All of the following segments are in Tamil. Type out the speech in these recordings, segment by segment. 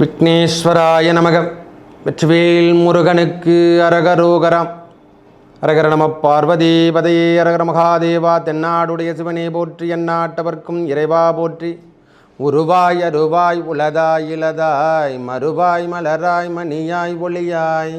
விக்னேஸ்வராய நமக. வெற்றிவேல் முருகனுக்கு அரகரோகரம். அரகர நம பார்வதேபதே அரகர மகாதேவா தென்னாடுடைய சிவனே போற்றி எந்நாட்டவர்க்கும் இறைவா போற்றி. உருவாய் அருவாய் உலதாய் இலதாய் மறுவாய் மலராய் மணியாய் ஒளியாய்.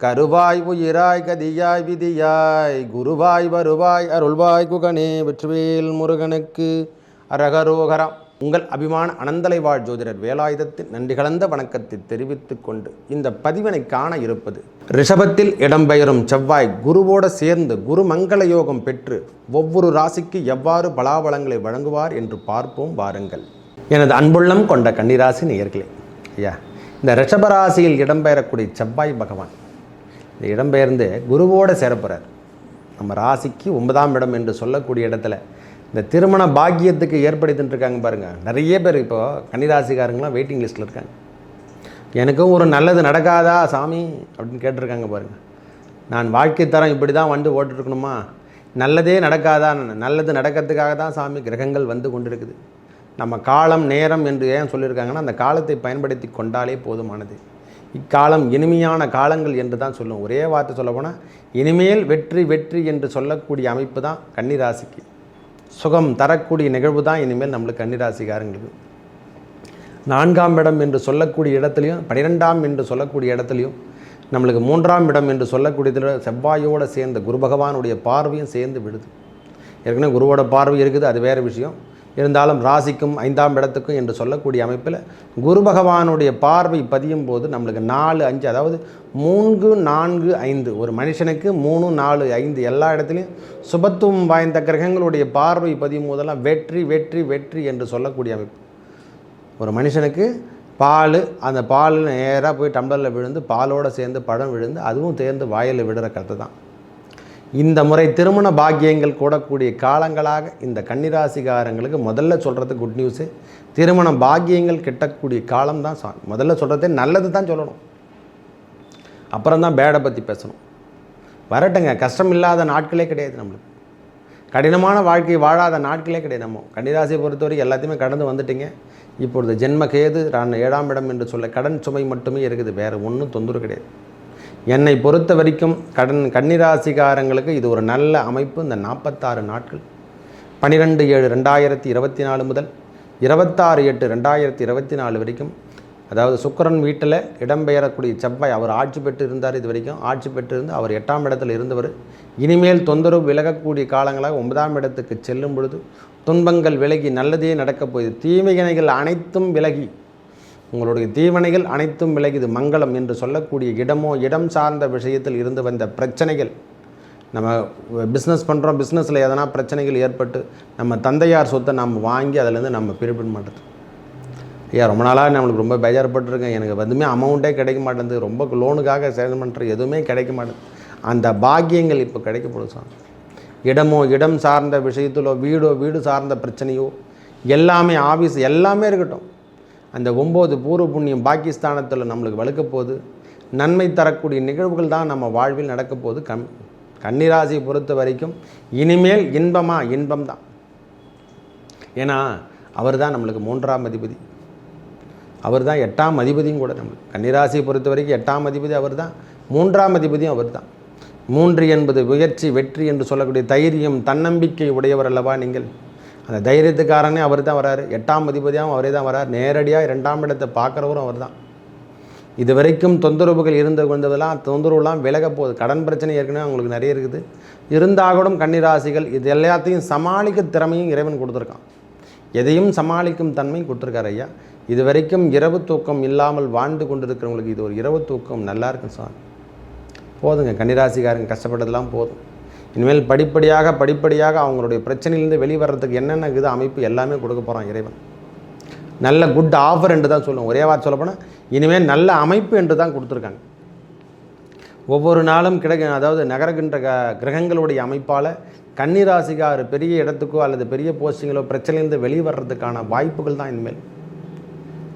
கருவாய் உயிராய் கதியாய் விதியாய். குருவாய் வருவாய் அருள்வாய் குகனே வெற்றிவேல் முருகனுக்கு அரகரோகரம். உங்கள் அபிமான அனந்தலை வாழ் ஜோதிடர் வேலாயுதத்தின் நன்றி கலந்த வணக்கத்தை தெரிவித்துக் கொண்டு இந்த பதிவினை காண இருப்பது ரிஷபத்தில் இடம்பெயரும் செவ்வாய் குருவோடு சேர்ந்து குரு மங்கள யோகம் பெற்று ஒவ்வொரு ராசிக்கு எவ்வாறு பலாபலங்களை வழங்குவார் என்று பார்ப்போம் வாருங்கள். எனது அன்புள்ளம் கொண்ட கன்னிராசி நேயர்களே ஐயா இந்த ரிஷபராசியில் இடம்பெயரக்கூடிய செவ்வாய் பகவான் இந்த இடம்பெயர்ந்து குருவோடு சேரப்போகிறார் நம்ம ராசிக்கு ஒன்பதாம் இடம் என்று சொல்லக்கூடிய இடத்துல இந்த திருமண பாக்கியத்துக்கு ஏற்படுத்திட்டுருக்காங்க பாருங்கள் நிறைய பேர் இப்போது கன்னிராசிக்காரங்களாம் வெயிட்டிங் லிஸ்ட்டில் இருக்காங்க. எனக்கும் ஒரு நல்லது நடக்காதா சாமி? அப்படின்னு கேட்டிருக்காங்க பாருங்கள் நான் வாழ்க்கை தரம் இப்படி தான் வந்து ஓட்டுருக்கணுமா? நல்லதே நடக்காதா? நல்லது நடக்கிறதுக்காக தான் சாமி கிரகங்கள் வந்து கொண்டிருக்குது. நம்ம காலம் நேரம் என்று ஏன் சொல்லியிருக்காங்கன்னா அந்த காலத்தை பயன்படுத்தி கொண்டாலே போதுமானது. இக்காலம் இனிமையான காலங்கள் என்று தான் சொல்லுவோம் ஒரே வார்த்தை சொல்ல போனால் இனிமேல் வெற்றி வெற்றி என்று சொல்லக்கூடிய அமைப்பு தான் கன்னிராசிக்கு. சுகம் தரக்கூடிய நிகழ்வு தான் இனிமேல் நம்மளுக்கு கன்னிராசிக்காரங்களுக்கு. நான்காம் இடம் என்று சொல்லக்கூடிய இடத்துலையும் பனிரெண்டாம் என்று சொல்லக்கூடிய இடத்துலையும் நம்மளுக்கு மூன்றாம் இடம் என்று சொல்லக்கூடியதில் செவ்வாயோடு சேர்ந்த குரு பகவானுடைய பார்வையும் சேர்ந்து விடுது ஏற்கனவே குருவோட பார்வை இருக்குது அது வேறு விஷயம். இருந்தாலும் ராசிக்கும் ஐந்தாம் இடத்துக்கும் என்று சொல்லக்கூடிய அமைப்பில் குரு பகவானுடைய பார்வை பதியும் போது நம்மளுக்கு நாலு அஞ்சு அதாவது மூன்று நான்கு ஐந்து ஒரு மனுஷனுக்கு மூணு நாலு ஐந்து எல்லா இடத்துலையும் சுபத்துவம் வாய்ந்த கிரகங்களுடைய பார்வை பதியும் போதெல்லாம் வெற்றி வெற்றி வெற்றி என்று சொல்லக்கூடிய அமைப்பு. ஒரு மனுஷனுக்கு பால் அந்த பால் நேராக போய் டம்ளரில் விழுந்து பாலோடு சேர்ந்து பழம் விழுந்து அதுவும் தேர்ந்து வாயில் விடுற கருத்து தான். இந்த முறை திருமண பாக்கியங்கள் கூடக்கூடிய காலங்களாக இந்த கன்னிராசிகாரங்களுக்கு முதல்ல சொல்கிறது குட் நியூஸு திருமண பாக்கியங்கள் கிட்டக்கூடிய காலம் தான் சா முதல்ல சொல்கிறதே நல்லது தான் சொல்லணும். அப்புறம் தான் பேடை பற்றி பேசணும். வரட்டுங்க கஷ்டம் இல்லாத நாட்களே கிடையாது நம்மளுக்கு. கடினமான வாழ்க்கை வாழாத நாட்களே கிடையாது நம்ம. கன்னிராசியை பொறுத்தவரைக்கும் எல்லாத்தையுமே கடந்து வந்துட்டீங்க. இப்பொழுது ஜென்ம கேது நான் ஏழாம் இடம் என்று சொல்ல கடன் சுமை மட்டுமே இருக்குது. வேறு ஒன்றும் தொந்தரவு கிடையாது. என்னை பொறுத்த வரைக்கும் கடன் கன்னிராசிகாரங்களுக்கு இது ஒரு நல்ல அமைப்பு. இந்த நாற்பத்தாறு நாட்கள். பன்னிரெண்டு ஏழு ரெண்டாயிரத்தி இருபத்தி நாலு முதல் இருபத்தாறு எட்டு ரெண்டாயிரத்தி இருபத்தி நாலு வரைக்கும் அதாவது சுக்கரன் வீட்டில் இடம்பெயரக்கூடிய செவ்வாய் அவர் ஆட்சி பெற்று இருந்தார் இது வரைக்கும். ஆட்சி பெற்று இருந்து அவர் எட்டாம் இடத்தில் இருந்தவர். இனிமேல் தொந்தரவு விலகக்கூடிய காலங்களாக ஒன்பதாம் இடத்துக்கு செல்லும் பொழுது துன்பங்கள் விலகி நல்லதே நடக்கப் போகுது. தீமைகனைகள் அனைத்தும் விலகி உங்களுடைய தீவனைகள் அனைத்தும் விலகிது. மங்களம் என்று சொல்லக்கூடிய இடமோ இடம் சார்ந்த விஷயத்தில் இருந்து வந்த பிரச்சனைகள். நம்ம பிஸ்னஸ் பண்ணுறோம் பிஸ்னஸில் எதனா பிரச்சனைகள் ஏற்பட்டு நம்ம தந்தையார் சொத்தை நம்ம வாங்கி அதிலேருந்து நம்ம பிரிப்பிட பண்ணுறது ஐயா ரொம்ப நாளாக நம்மளுக்கு ரொம்ப பேஜாரப்பட்டிருக்கேன் எனக்கு எதுவுமே அமௌண்ட்டே கிடைக்க மாட்டேங்குது. ரொம்ப லோனுக்காக சேதம் பண்ணுற எதுவுமே கிடைக்க மாட்டேங்குது. அந்த பாக்கியங்கள் இப்போ கிடைக்க சார் இடமோ இடம் சார்ந்த விஷயத்திலோ வீடோ வீடு சார்ந்த பிரச்சனையோ எல்லாமே ஆஃபீஸ் எல்லாமே இருக்கட்டும். அந்த ஒம்பது பூர்வ புண்ணியம் பாகிஸ்தானத்தில் நம்மளுக்கு வலுக்க போகுது. நன்மை தரக்கூடிய நிகழ்வுகள் தான் நம்ம வாழ்வில் நடக்க போகுது. கம் கன்னிராசியை பொறுத்த வரைக்கும் இனிமேல் இன்பமா இன்பம் தான். ஏன்னா அவர் தான் நம்மளுக்கு மூன்றாம் அதிபதி. அவர் தான் எட்டாம் அதிபதியும் கூட நம்மளுக்கு. கன்னிராசியை பொறுத்த வரைக்கும் எட்டாம் அதிபதி அவர் தான். மூன்றாம் அதிபதியும் அவர் தான். மூன்று என்பது முயற்சி வெற்றி என்று சொல்லக்கூடிய தைரியம் தன்னம்பிக்கை உடையவர் அல்லவா நீங்கள்? அந்த தைரியத்துக்காரனே அவர் தான் வராரு. எட்டாம் அதிபதியாகவும் அவரே தான் வரார். நேரடியாக இரண்டாம் இடத்தை பார்க்குறவரும் அவர் தான் இது வரைக்கும் தொந்தரவுகள் இருந்து கொண்டதெல்லாம் தொந்தரவுலாம் விலக போகுது. கடன் பிரச்சனை ஏற்கனவே அவங்களுக்கு நிறைய இருக்குது. இருந்தாலும் கன்னிராசிகள் இது எல்லாத்தையும் சமாளிக்க திறமையும் இறைவன் கொடுத்துருக்கான். எதையும் சமாளிக்கும் தன்மையும் கொடுத்துருக்காரு ஐயா. இது வரைக்கும் இரவு தூக்கம் இல்லாமல் வாழ்ந்து கொண்டிருக்கிறவங்களுக்கு இது ஒரு இரவு தூக்கம் நல்லா இருக்கும் சார். போதுங்க. கன்னிராசிக்காரங்க கஷ்டப்பட்டதெல்லாம் போதும். இனிமேல் படிப்படியாக படிப்படியாக அவங்களுடைய பிரச்சனையிலேருந்து வெளிவரத்துக்கு என்னென்ன இது அமைப்பு எல்லாமே கொடுக்க போகிறான் இறைவன். நல்ல குட் ஆஃபர் என்று தான் சொல்லுவோம். ஒரே வார்த்தை சொல்லப்போனால் இனிமேல் நல்ல அமைப்பு என்று தான் கொடுத்துருக்காங்க. ஒவ்வொரு நாளும் கிடைக்க அதாவது நகரகின்ற க கிரகங்களுடைய அமைப்பால் கன்னிராசிக்கார் பெரிய இடத்துக்கோ அல்லது பெரிய போஸ்டிங்களோ பிரச்சனையிலேருந்து வெளிவரத்துக்கான வாய்ப்புகள் தான் இனிமேல்.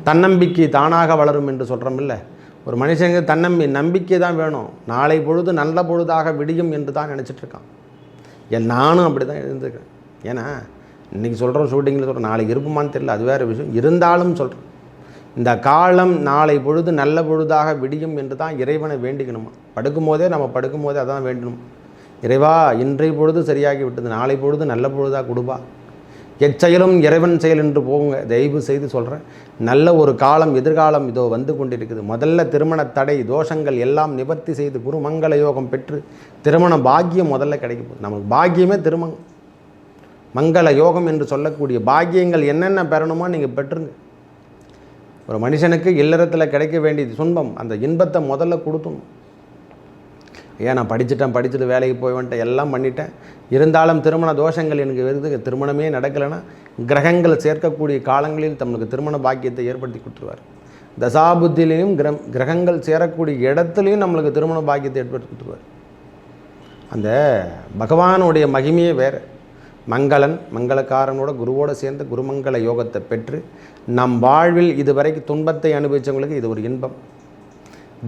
தன்னம்பிக்கை தானாக வளரும் என்று சொல்கிறோம் இல்லை. ஒரு மனுஷனுக்கு தன்னம்பி நம்பிக்கை தான் வேணும். நாளை பொழுது நல்ல பொழுதாக விடியும் என்று தான் நினச்சிட்ருக்கான் என் நானும் அப்படி தான் இருந்துக்கிறேன் ஏன்னா இன்றைக்கி சொல்கிறோம் ஷூட்டிங்கில் சொல்கிறோம் நாளைக்கு இருப்புமான்னு தெரியல அது வேறு விஷயம். இருந்தாலும் சொல்கிறேன் இந்த காலம் நாளை பொழுது நல்ல பொழுதாக விடியும் என்று தான் இறைவனை வேண்டிக்கணுமா? படுக்கும்போதே நம்ம படுக்கும்போதே அதான் வேண்டணும். இறைவா இன்றைய பொழுது சரியாகி விட்டது நாளை பொழுது நல்ல பொழுதாக கொடுப்பா. எச்செயலும் இறைவன் செயல் என்று போங்க தயவு செய்து சொல்கிறேன் நல்ல ஒரு காலம் எதிர்காலம் இதோ வந்து கொண்டிருக்குது. முதல்ல திருமண தடை தோஷங்கள் எல்லாம் நிவர்த்தி செய்து குரு மங்கள யோகம் பெற்று திருமண பாக்கியம் முதல்ல கிடைக்க போகுது. நமக்கு பாக்கியமே திருமணம். மங்கள யோகம் என்று சொல்லக்கூடிய பாக்கியங்கள் என்னென்ன பெறணுமோ நீங்கள் பெற்றுங்க. ஒரு மனுஷனுக்கு இல்லறத்தில் கிடைக்க வேண்டியது துன்பம் அந்த இன்பத்தை முதல்ல கொடுத்துணும் ஏன் நான் படிச்சுட்டேன் படிச்சுட்டு வேலைக்கு போய் வந்துட்டேன் எல்லாம் பண்ணிட்டேன். இருந்தாலும் திருமண தோஷங்கள் எனக்கு வருது திருமணமே நடக்கலைன்னா கிரகங்கள் சேர்க்கக்கூடிய காலங்களில் தமக்கு திருமண பாக்கியத்தை ஏற்படுத்தி கொடுத்துருவார். தசாபுத்திலையும் கிரம் கிரகங்கள் சேரக்கூடிய இடத்துலையும் நம்மளுக்கு திருமண பாக்கியத்தை ஏற்படுத்தி கொடுத்துருவார். அந்த பகவானுடைய மகிமையே வேறு. மங்களன் மங்களக்காரனோட குருவோடு சேர்ந்து குருமங்கள யோகத்தை பெற்று நம் வாழ்வில் இதுவரைக்கும் துன்பத்தை அனுபவித்தவங்களுக்கு இது ஒரு இன்பம்.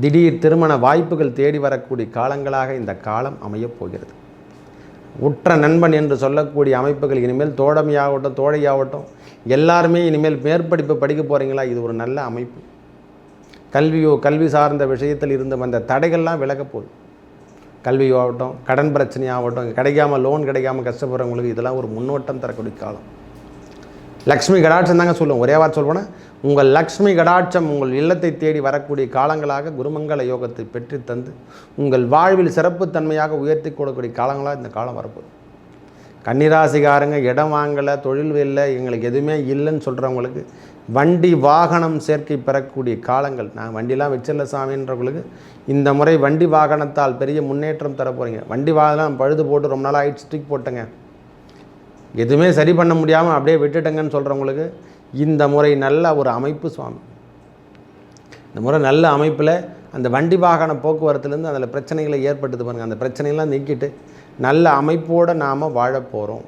திடீர் திருமண வாய்ப்புகள் தேடி வரக்கூடிய காலங்களாக இந்த காலம் அமையப் போகிறது உற்ற நண்பன் என்று சொல்லக்கூடிய அமைப்புகள் இனிமேல் தோழமையாகட்டும் தோழையாகட்டும் எல்லாருமே இனிமேல் மேற்படிப்பு படிக்க போகிறீங்களா இது ஒரு நல்ல அமைப்பு. கல்வியோ கல்வி சார்ந்த விஷயத்தில் இருந்து வந்த தடைகள்லாம் விலகப்போகுது கல்வியோ ஆகட்டும் கடன் பிரச்சனையாகட்டும் கிடைக்காம லோன் கிடைக்காம கஷ்டப்படுறவங்களுக்கு இதெல்லாம் ஒரு முன்னோட்டம் தரக்கூடிய காலம். லக்ஷ்மி கடாட்சம் தாங்க சொல்லுவோம். ஒரே வார்த்தை சொல்லுவோன்னா உங்கள் லக்ஷ்மி கடாட்சம் உங்கள் இல்லத்தை தேடி வரக்கூடிய காலங்களாக குருமங்கள யோகத்தை பெற்று தந்து உங்கள் வாழ்வில் சிறப்புத்தன்மையாக உயர்த்தி கொடுக்கக்கூடிய காலங்களாக இந்த காலம் வரப்போகுது. கன்னிராசிகாரங்க இடம் வாங்கலை தொழில் இல்லை எங்களுக்கு எதுவுமே இல்லைன்னு சொல்கிறவங்களுக்கு வண்டி வாகனம் சேர்க்கை பெறக்கூடிய காலங்கள் நான் வண்டிலாம் வச்சிடல சாமின்றவங்களுக்கு இந்த முறை வண்டி வாகனத்தால் பெரிய முன்னேற்றம் தர போகிறீங்க வண்டி வாகனம் பழுது போட்டு ரொம்ப நாள் ஆயிடுச்சு தூக்கி போட்டேங்க. எதுவுமே சரி பண்ண முடியாமல் அப்படியே விட்டுட்டங்கன்னு சொல்கிறவங்களுக்கு இந்த முறை நல்ல ஒரு அமைப்பு சுவாமி. இந்த முறை நல்ல அமைப்பில் அந்த வண்டி வாகன போக்குவரத்துலேருந்து அதில் பிரச்சனைகளை ஏற்பட்டது பாருங்கள் அந்த பிரச்சனைலாம் நீக்கிட்டு நல்ல அமைப்போடு நாம் வாழ போகிறோம்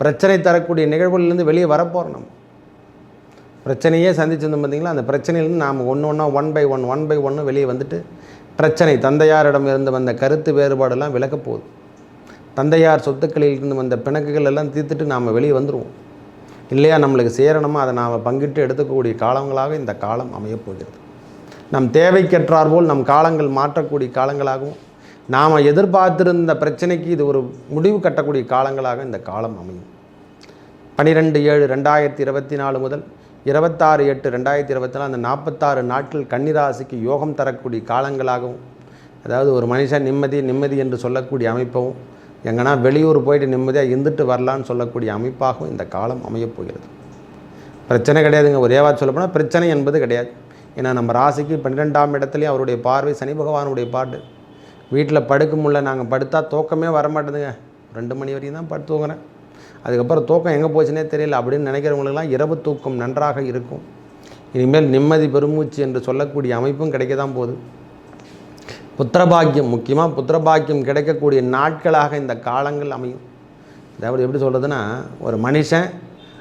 பிரச்சனை தரக்கூடிய நிகழ்வுகள்லேருந்து வெளியே வரப்போகிறோம் நம்ம. பிரச்சனையே சந்திச்சிருந்தோம் பார்த்தீங்களா அந்த பிரச்சனையிலேருந்து நாம் ஒன்று ஒன்றா one by one one by ஒன்று வெளியே வந்துட்டு பிரச்சனை தந்தையாரிடம் இருந்து வந்த கருத்து வேறுபாடெல்லாம் விளக்கப்போகுது போகுது. தந்தையார் சொத்துக்களில் இருந்து வந்த பிணக்குகள் எல்லாம் தீர்த்துட்டு நாம் வெளியே வந்துடுவோம் இல்லையா நம்மளுக்கு சேரணுமோ? அதை நாம் பங்கிட்டு எடுத்துக்கக்கூடிய காலங்களாக இந்த காலம் அமையப்போகிறது நம் தேவைக்கற்றார் போல் நம் காலங்கள் மாற்றக்கூடிய காலங்களாகவும் நாம் எதிர்பார்த்திருந்த பிரச்சனைக்கு இது ஒரு முடிவு கட்டக்கூடிய காலங்களாக இந்த காலம் அமையும். பன்னிரெண்டு ஏழு ரெண்டாயிரத்தி இருபத்தி நாலு முதல் இருபத்தாறு எட்டு ரெண்டாயிரத்தி இருபத்தி நாலு அந்த நாற்பத்தாறு நாட்கள் கன்னிராசிக்கு யோகம் தரக்கூடிய காலங்களாகவும் அதாவது ஒரு மனுஷன் நிம்மதி நிம்மதி என்று சொல்லக்கூடிய அமைப்பவும் எங்கன்னா வெளியூர் போயிட்டு நிம்மதியாக இருந்துட்டு வரலான்னு சொல்லக்கூடிய அமைப்பாகவும் இந்த காலம் அமையப் போகிறது பிரச்சனை கிடையாதுங்க. ஒரே வார்த்தை சொல்லப்போனால் பிரச்சனை என்பது கிடையாது. ஏன்னா நம்ம ராசிக்கு பன்னிரெண்டாம் இடத்துலையும் அவருடைய பார்வை சனி பகவானுடைய பாட்டு. வீட்டில் படுக்க முடியல நாங்கள் படுத்தா தூக்கமே வர மாட்டேதுங்க ரெண்டு மணி வரைக்கும் தான் படுத்து தூங்குறேன். அதுக்கப்புறம் தூக்கம் எங்கே போச்சுனே தெரியல அப்படின்னு நினைக்கிறவங்களுக்கெல்லாம் இரவு தூக்கம் நன்றாக இருக்கும். இனிமேல் நிம்மதி பெருமூச்சு என்று சொல்லக்கூடிய அமைப்பும் கிடைக்க தான் போகுது. புத்திரபாக்கியம் முக்கியமாக புத்திரபாக்கியம் கிடைக்கக்கூடிய நாட்களாக இந்த காலங்கள் அமையும். அதாவது எப்படி சொல்கிறதுன்னா ஒரு மனுஷன்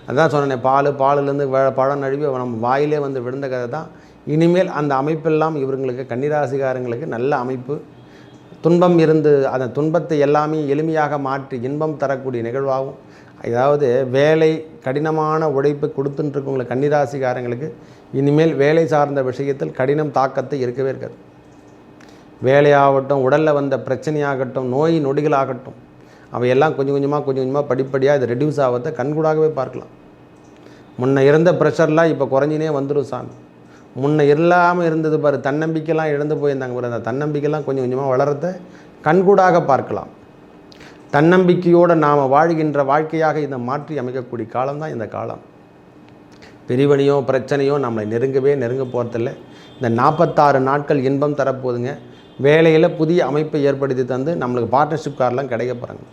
அதான் சொன்னேன் பால் பாலுலேருந்து பழம் நழுவி நம்ம வாயிலே வந்து விழுந்த கதை தான். இனிமேல் அந்த அமைப்பெல்லாம் இவர்களுக்கு கன்னிராசிகாரங்களுக்கு நல்ல அமைப்பு. துன்பம் இருந்து அந்த துன்பத்தை எல்லாமே எளிமையாக மாற்றி இன்பம் தரக்கூடிய நிகழ்வாகும். அதாவது வேலை கடினமான உழைப்பு கொடுத்துட்டுருக்கவங்களை கன்னிராசிகாரங்களுக்கு இனிமேல் வேலை சார்ந்த விஷயத்தில் கடினம் தாக்கத்தை இருக்கவே இருக்காது. வேலையாகட்டும் உடலில் வந்த பிரச்சனையாகட்டும் நோய் நொடிகளாகட்டும் அவையெல்லாம் கொஞ்சம் கொஞ்சமாக கொஞ்சம் கொஞ்சமாக படிப்படியாக இது ரெடியூஸ் ஆகிறத கண்கூடாகவே பார்க்கலாம். முன்ன இருந்த ப்ரெஷர்லாம் இப்போ குறைஞ்சினே வந்துடும் சாமி. முன்ன இல்லாமல் இருந்தது பாரு தன்னம்பிக்கைலாம் இழந்து போயிருந்தாங்க பாரு அந்த தன்னம்பிக்கைலாம் கொஞ்சம் கொஞ்சமாக வளரத கண்கூடாக பார்க்கலாம். தன்னம்பிக்கையோடு நாம் வாழ்கின்ற வாழ்க்கையாக இதை மாற்றி அமைக்கக்கூடிய காலம் தான் இந்த காலம். பிரிவினையோ பிரச்சனையோ நம்மளை நெருங்கவே நெருங்க போகிறதில்ல இந்த நாற்பத்தாறு நாட்கள் இன்பம் தரப்போகுதுங்க. வேலையில் புதிய அமைப்பை ஏற்படுத்தி தந்து நம்மளுக்கு பார்ட்னர்ஷிப் கார்லாம் கிடைக்க போகிறாங்க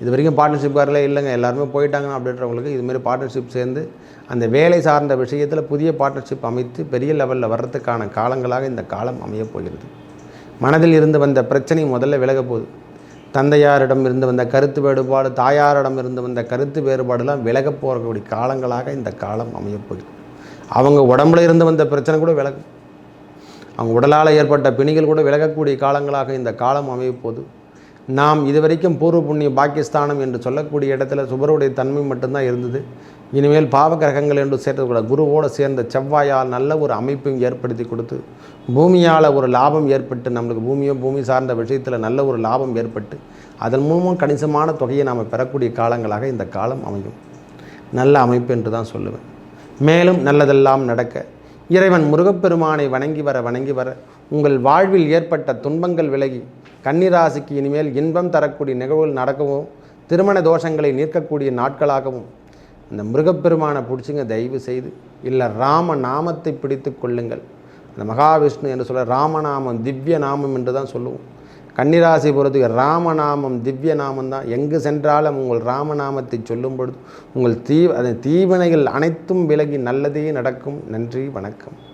இது வரைக்கும் பார்ட்னர்ஷிப் காரில் இல்லைங்க. எல்லாருமே போயிட்டாங்க அப்படின்றவங்களுக்கு இதுமாரி பார்ட்னர்ஷிப் சேர்ந்து அந்த வேலை சார்ந்த விஷயத்தில் புதிய பார்ட்னர்ஷிப் அமைத்து பெரிய லெவலில் வர்றதுக்கான காலங்களாக இந்த காலம் அமையப் போகிறது. மனதில் இருந்து வந்த பிரச்சனை முதல்ல விலக போகுது. தந்தையாரிடம் இருந்து வந்த கருத்து வேறுபாடு தாயாரிடம் இருந்து வந்த கருத்து வேறுபாடுலாம் விலக போகக்கூடிய காலங்களாக இந்த காலம் அமையப்போகுது அவங்க உடம்புல இருந்து வந்த பிரச்சனை கூட விலகும். அவங்க உடலால் ஏற்பட்ட பிணிகள் கூட விலகக்கூடிய காலங்களாக இந்த காலம் அமையப்போது நாம் இதுவரைக்கும் பூர்வ புண்ணிய பாகிஸ்தானம் என்று சொல்லக்கூடிய இடத்துல சுபருடைய தன்மை மட்டும்தான் இருந்தது. இனிமேல் பாவ கிரகங்கள் என்று சேர்த்துக்கூட குருவோடு சேர்ந்த செவ்வாயால் நல்ல ஒரு அமைப்பையும் ஏற்படுத்தி கொடுத்து பூமியால் ஒரு லாபம் ஏற்பட்டு நம்மளுக்கு பூமியோ பூமி சார்ந்த விஷயத்தில் நல்ல ஒரு லாபம் ஏற்பட்டு அதன் மூலமும் கணிசமான தொகையை நாம் பெறக்கூடிய காலங்களாக இந்த காலம் அமையும். நல்ல அமைப்பு என்று தான் சொல்லுவேன். மேலும் நல்லதெல்லாம் நடக்க இறைவன் முருகப்பெருமானை வணங்கி வர வணங்கி வர உங்கள் வாழ்வில் ஏற்பட்ட துன்பங்கள் விலகி கன்னிராசிக்கு இனிமேல் இன்பம் தரக்கூடிய நிகழ்வுகள் நடக்கவும் திருமண தோஷங்களை நீர்க்கக்கூடிய நாட்களாகவும் அந்த முருகப்பெருமானை பிடிச்சிங்க தயவு செய்து இல்லை ராம நாமத்தை பிடித்து கொள்ளுங்கள். அந்த மகாவிஷ்ணு என்று சொல்ல ராமநாமம் திவ்ய நாமம் என்று தான் சொல்லுவோம். கன்னிராசி பொறுத்துக்கு ராமநாமம் திவ்ய நாமம் தான். எங்கு சென்றாலும் உங்கள் ராமநாமத்தை சொல்லும் பொழுது உங்கள் தீ அந்த தீவினைகள் அனைத்தும் விலகி நல்லதே நடக்கும். நன்றி வணக்கம்.